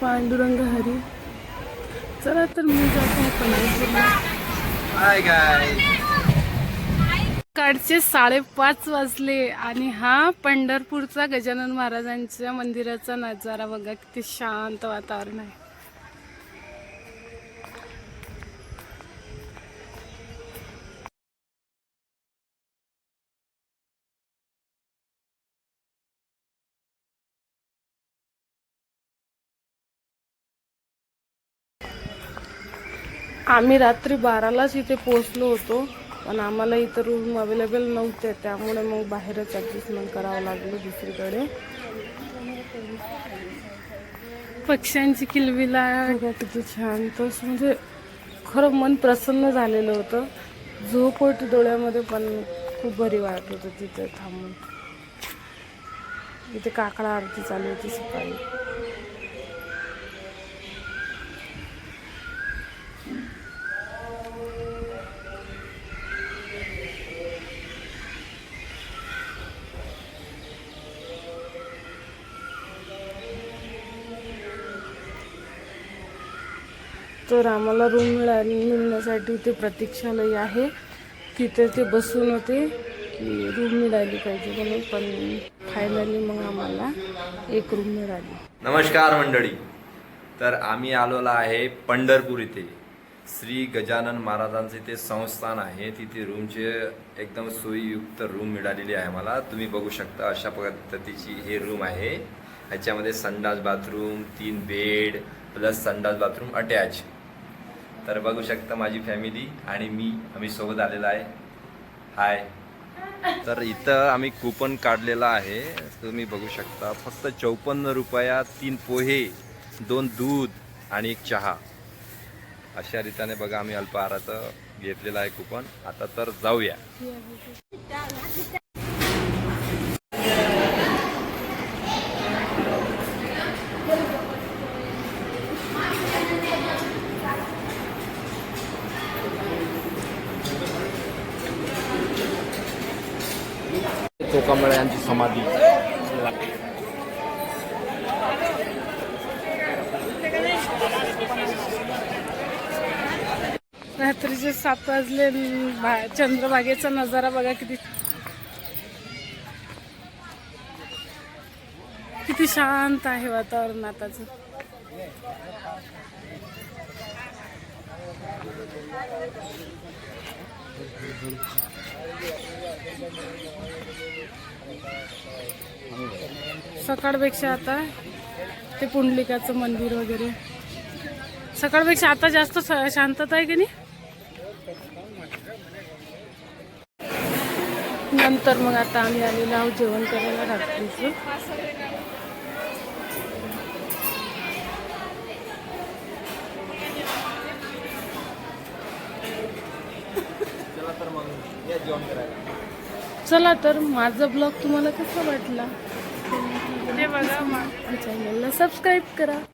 पांडुरंग हरी. चला तर मी जात पंढरपूरला काडचे साडेपाच वाजले आणि हा पंढरपूरचा गजानन महाराजांच्या मंदिराचा नजारा बघा किती शांत वातावरण आहे. आम्ही रात्री बारालाच इथे पोहोचलो होतो पण आम्हाला इथं रूम अवेलेबल नव्हते त्यामुळे मग बाहेरच ॲडजस्टमेंट करावं लागलं दुसरीकडे. पक्ष्यांची किलबिला किती छान. तस म्हणजे खरं मन प्रसन्न झालेलं होतं. झोप होती डोळ्यामध्ये पण खूप बरी वाटत होतं तिथे थांबून. इथे काकडा आरती चालू होती सकाळी. तर आम्हाला रूम मिळा मिळण्यासाठी ते प्रतीक्षालय आहे. तिथे ते बसून होते की रूम मिळाली पाहिजे म्हणून पण फायनली मग आम्हाला एक रूम मिळाली. नमस्कार मंडळी. तर आम्ही आलेलो आहे पंढरपूर इथे. श्री गजानन महाराजांचे इथे संस्थान आहे. तिथे रूमचे एकदम सोयीयुक्त रूम मिळालेली आहे मला तुम्ही बघू शकता अशा पद्धतीची हे रूम आहे. ह्याच्यामध्ये संडास बाथरूम तीन बेड प्लस संडास बाथरूम अटॅच तर बघू शकता माझी फॅमिली आणि मी आम्ही सोबत आलेला आहे. हाय तर इथं आम्ही कुपन काढलेला आहे. तुम्ही बघू शकता फक्त चौपन्न रुपया तीन पोहे दोन दूध आणि एक चहा. अशा रीतीने बघा आम्ही अल्पहाराचं घेतलेलं आहे कुपन आता तर जाऊया. चोकांबळे यांची समाधी. रात्रीचे सात वाजले अन चंद्रभागेचा नजारा बघा किती किती शांत आहे वातावरण आताच. सकाळपेक्षा आता ते पुंडलिकाचं मंदिर वगैरे. सकाळपेक्षा आता जास्त शांतता आहे की नाही? नंतर मग आता आम्ही आलेलो आहोत जेवण करायला रात्रीचं. चला तर माझा ब्लॉग तुम्हाला कसा वाटला? ते बघा चॅनलला सबस्क्राईब करा.